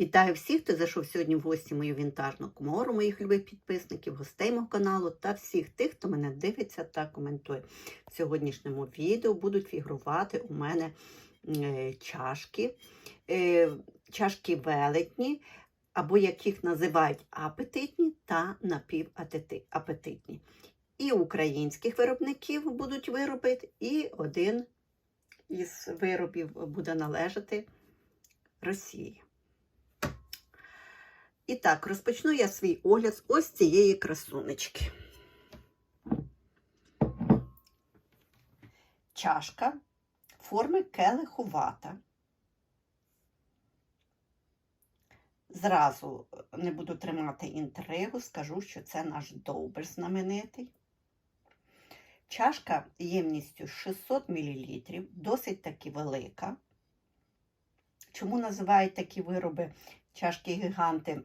Вітаю всіх, хто зайшов сьогодні в гості мою вінтажну комору, моїх любих підписників, гостей мого каналу та всіх тих, хто мене дивиться та коментує. В сьогоднішньому відео будуть фігурувати у мене е, чашки, е, чашки велетні, або як їх називають апетитні та напівапетитні. І українських виробників будуть вироби, і один із виробів буде належати Росії. І так, розпочну я свій огляд ось цієї красунечки. Чашка форми келихувата. Зразу не буду тримати інтригу, скажу, що це наш довбиш знаменитий. Чашка ємністю 600 мл, досить таки велика. Чому називають такі вироби чашки гіганти,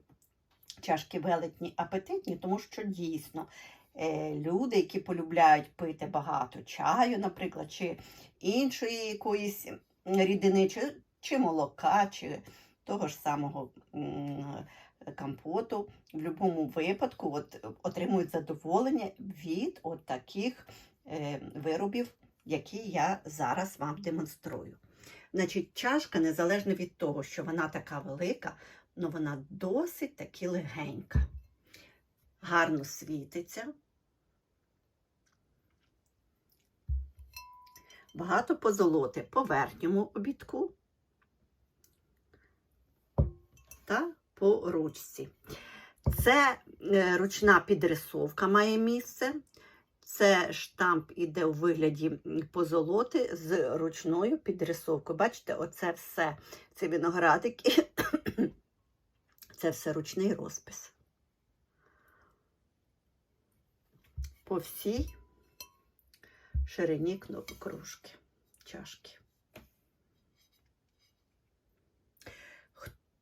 чашки велетні, апетитні? Тому що дійсно е, люди, які полюбляють пити багато чаю, наприклад, чи іншої якоїсь рідини, чи, чи молока, чи того ж самого компоту, в будь-якому випадку от, отримують задоволення від от таких е, виробів, які я зараз вам демонструю. Значить, чашка, незалежно від того, що вона така велика, але вона досить таки легенька. Гарно світиться. Багато позолоти по верхньому обідку та по ручці. Це е, ручна підрисовка має місце. Це штамп іде у вигляді позолоти з ручною підрисовкою. Бачите, оце все, це виноградики, це все ручний розпис. По всій ширині кружки, чашки.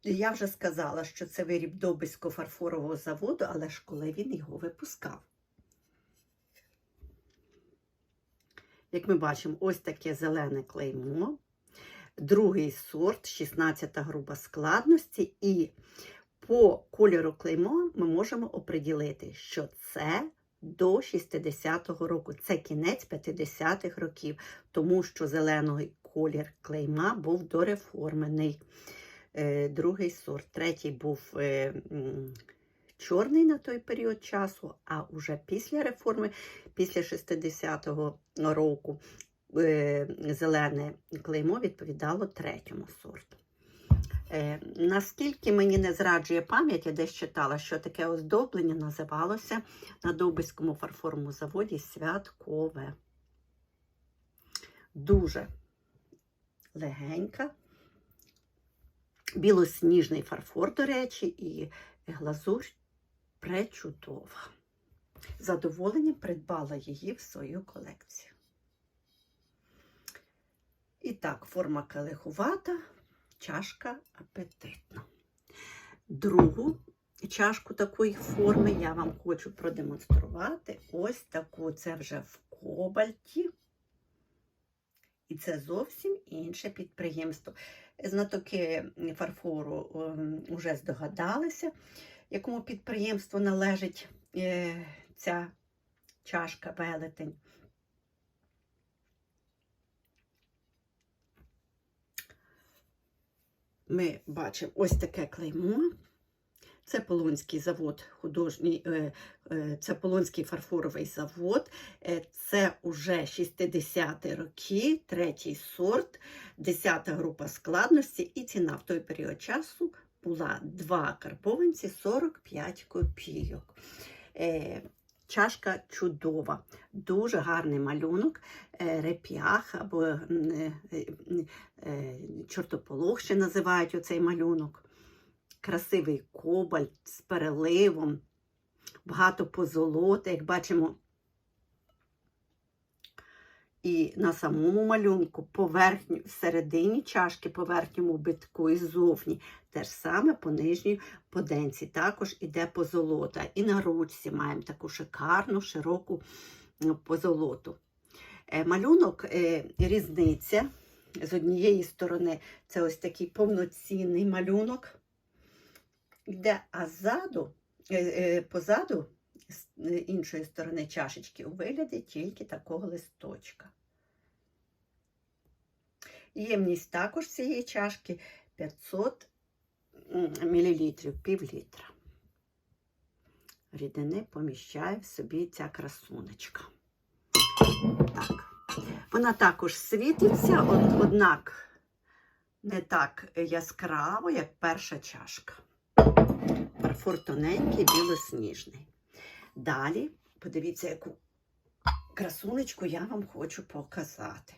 Я вже сказала, що це виріб Добиського фарфорового заводу, але ж коли він його випускав. Як ми бачимо, ось таке зелене клеймо, другий сорт, 16 груба складності, і по кольору клеймо ми можемо оприділити, що це до 60-го року, це кінець 50-х років, тому що зелений колір клейма був дореформений. Е, Другий сорт, третій був е, чорний на той період часу, а уже після реформи, після 60-го року, е, зелене клеймо відповідало третьому сорту. Е, Наскільки мені не зраджує пам'ять, я десь читала, що таке оздоблення називалося на Довбиському фарфоровому заводі святкове. Дуже легенька, білосніжний фарфор, до речі, і глазурь пречудова. Задоволенням придбала її в свою колекцію. І так, форма келихувата, чашка апетитна. Другу чашку такої форми я вам хочу продемонструвати. Ось таку це вже в кобальті. І це зовсім інше підприємство. Знатоки фарфору вже здогадалися, якому підприємству належить е, ця чашка велетень. Ми бачимо ось таке клеймо. Це Полонський завод, художній, е, е, це Полонський фарфоровий завод. Е, Це уже 60-ті роки, третій сорт, 10-та група складності, і ціна в той період часу була 2 карбованці 45 копійок. Чашка чудова, дуже гарний малюнок, реп'ях або чортополох ще називають оцей малюнок. Красивий кобальт з переливом, багато позолоти, як бачимо, і на самому малюнку, поверхню, всередині чашки, по верхньому битку і ззовні. Те ж саме по нижній поденці. Також іде позолота. І на ручці маємо таку шикарну, широку позолоту. Е, малюнок е, різниця. З однієї сторони, це ось такий повноцінний малюнок йде, а ззаду, е, е, позаду е, іншої сторони чашечки у вигляді тільки такого листочка. Ємність також цієї чашки 500 мл, пів літра. Рідини поміщає в собі ця красунечка. Так. Вона також світиться, од- однак не так яскраво, як перша чашка. Фарфор тоненький, білосніжний. Далі, подивіться, яку красунечку я вам хочу показати.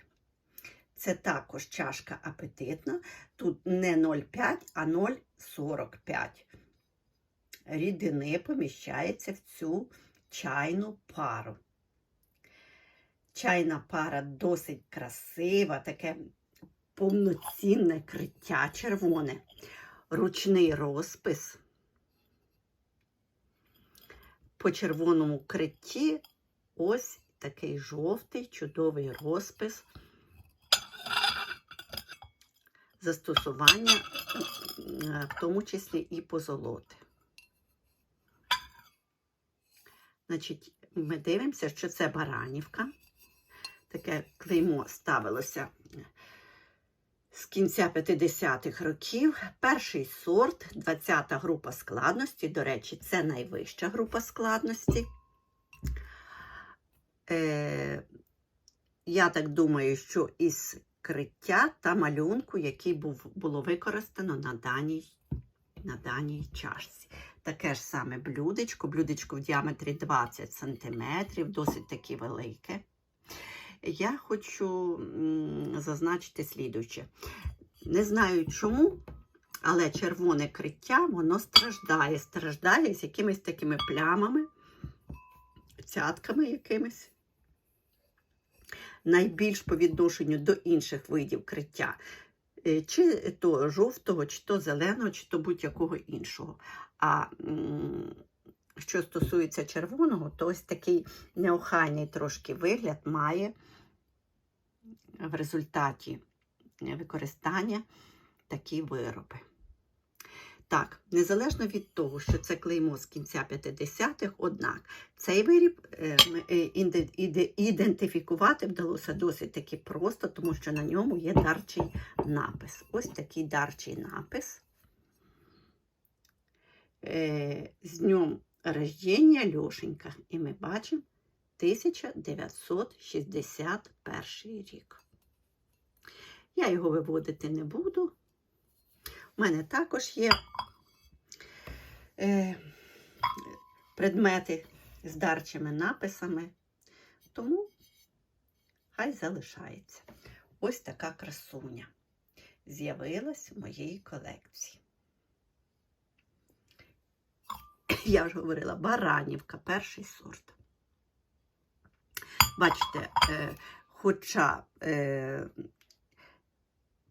Це також чашка апетитна. Тут не 0,5, а 0,45. Рідини поміщається в цю чайну пару. Чайна пара досить красива, таке повноцінне криття червоне, ручний розпис. По червоному критті ось такий жовтий чудовий розпис застосування, в тому числі і позолоти. Значить, ми дивимося, що це баранівка. Таке клеймо ставилося з кінця 50-х років. Перший сорт, 20-та група складності. До речі, це найвища група складності. Е, я так думаю, що із криття та малюнку, який був, було використано на даній, на даній чашці. Таке ж саме блюдечко, блюдечко в діаметрі 20 см, досить таки велике. Я хочу зазначити слідуюче. Не знаю чому, але червоне криття воно страждає. Страждає з якимись такими плямами, цятками якимись. Найбільш по відношенню до інших видів криття. Е, Чи то жовтого, чи то зеленого, чи то будь-якого іншого. А що стосується червоного, то ось такий неохайний трошки вигляд має в результаті використання такі вироби. Так, незалежно від того, що це клеймо з кінця 50-х, однак цей виріб е, е, ідентифікувати вдалося досить таки просто, тому що на ньому є дарчий напис. Ось такий дарчий напис. Е, з днем рождення Льошенька. І ми бачимо 1961 рік. Я його виводити не буду. У мене також є е, предмети з дарчими написами, тому хай залишається. Ось така красуня з'явилась в моїй колекції. Я вже говорила, баранівка, перший сорт. Бачите, е, хоча е,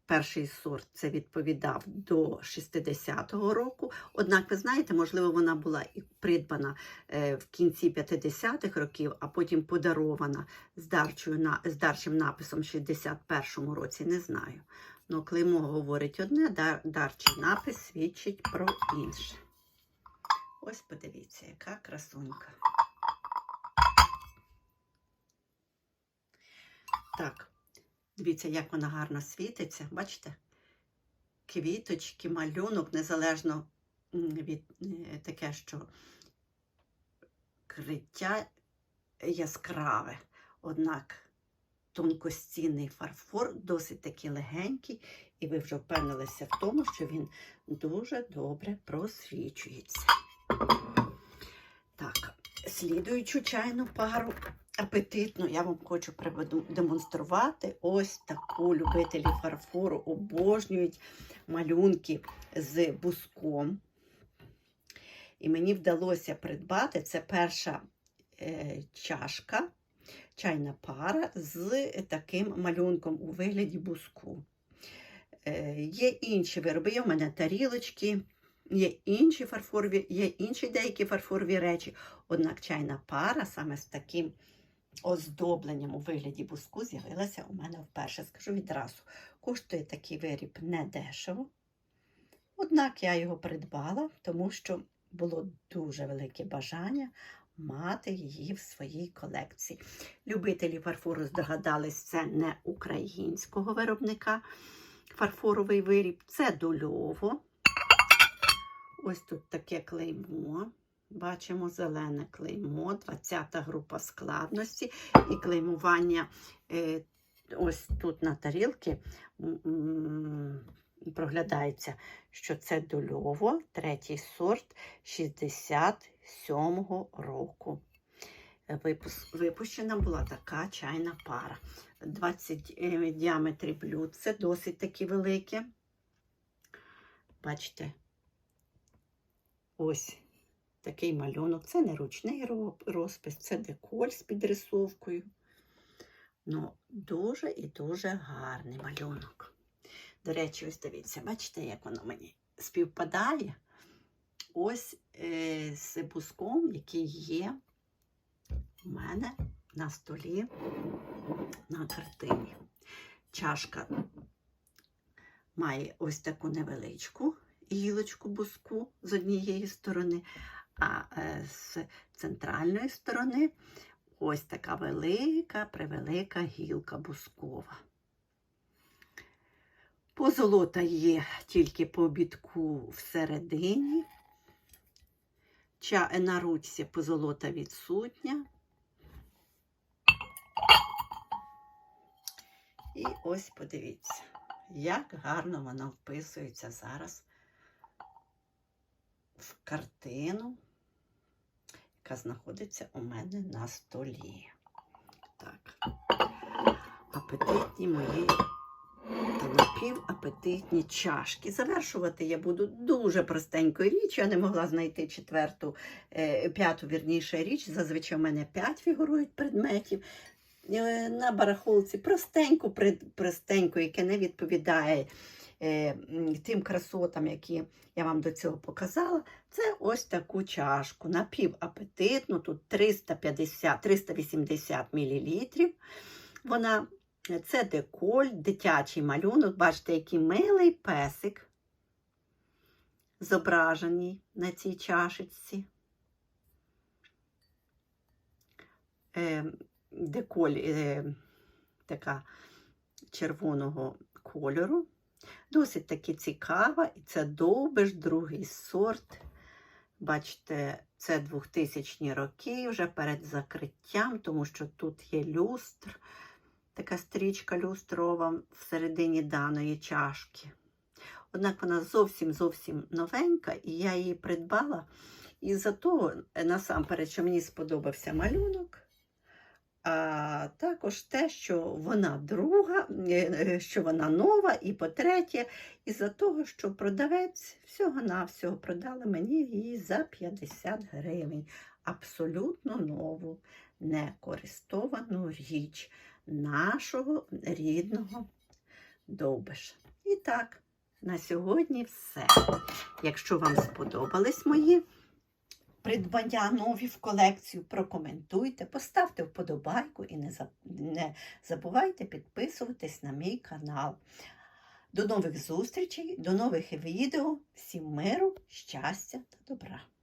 перший сорт це відповідав до 60-го року, однак, ви знаєте, можливо, вона була і придбана е, в кінці 50-х років, а потім подарована з, дарчою, з дарчим написом в 61-му році, не знаю. Ну, клеймо говорить одне, дар, дарчий напис свідчить про інше. Ось подивіться, яка красунька. Так, дивіться, як вона гарно світиться. Бачите? Квіточки, малюнок, незалежно від е, таке, що криття яскраве. Однак тонкостінний фарфор досить таки легенький, і ви вже впевнилися в тому, що він дуже добре просвічується. Так, слідуючу чайну пару апетитну я вам хочу демонструвати. Ось таку любителі фарфору обожнюють малюнки з буском. І мені вдалося придбати це перша е, чашка, чайна пара з таким малюнком у вигляді буску. Е, є інші вироби, є в мене тарілочки, є інші фарфорові, є інші деякі фарфорові речі. Однак чайна пара саме з таким оздобленням у вигляді буску з'явилася у мене вперше. Скажу відразу, коштує такий виріб недешево. Однак я його придбала, тому що було дуже велике бажання мати її в своїй колекції. Любителі фарфору здогадались, це не українського виробника фарфоровий виріб, це дольово. Ось тут таке клеймо. Бачимо зелене клеймо, 20 група складності і клеймування е, ось тут на тарілці проглядається, що це дольово, третій сорт 67-го року. Випущена була така чайна пара. 20 е, діаметрів блюдце, досить такі великі. Бачите, ось такий малюнок. Це не ручний розпис, це деколь з підрисовкою. Ну, дуже і дуже гарний малюнок. До речі, ось дивіться, бачите, як воно мені співпадає ось е, з буском, який є у мене на столі на картині. Чашка має ось таку невеличку гілочку буску з однієї сторони, а е, з центральної сторони ось така велика, превелика гілка бускова. Позолота є тільки по обідку всередині. Ча на ручці позолота відсутня. І ось подивіться, як гарно вона вписується зараз в картину, яка знаходиться у мене на столі. Так, апетитні мої та напівапетитні чашки. Завершувати я буду дуже простенькою річ. Я не могла знайти четверту, е, п'яту вірніше річ. Зазвичай в мене п'ять фігурують предметів. Е, На барахолці простенько, пред- простенько, яке не відповідає тим красотам, які я вам до цього показала. Це ось таку чашку. Напівапетитну, тут 350, 380 мл. Вона це деколь, дитячий малюнок. Бачите, який милий песик зображений на цій чашечці. Е, деколь е, така червоного кольору. Досить таки цікава, і це довбиш, другий сорт. Бачите, це 2000 роки, вже перед закриттям, тому що тут є люстр, така стрічка люстрова всередині даної чашки. Однак вона зовсім зовсім новенька, і я її придбала. І за того, насамперед, що мені сподобався малюнок, а також те, що вона друга, е, що вона нова, і по-третє, із-за того, що продавець всього-навсього продала мені її за 50 гривень. Абсолютно нову, некористовану річ нашого рідного довбиша. І так, на сьогодні все. Якщо вам сподобались мої придбання нові в колекцію, прокоментуйте, поставте вподобайку і не забувайте підписуватись на мій канал. До нових зустрічей, до нових відео. Всім миру, щастя та добра!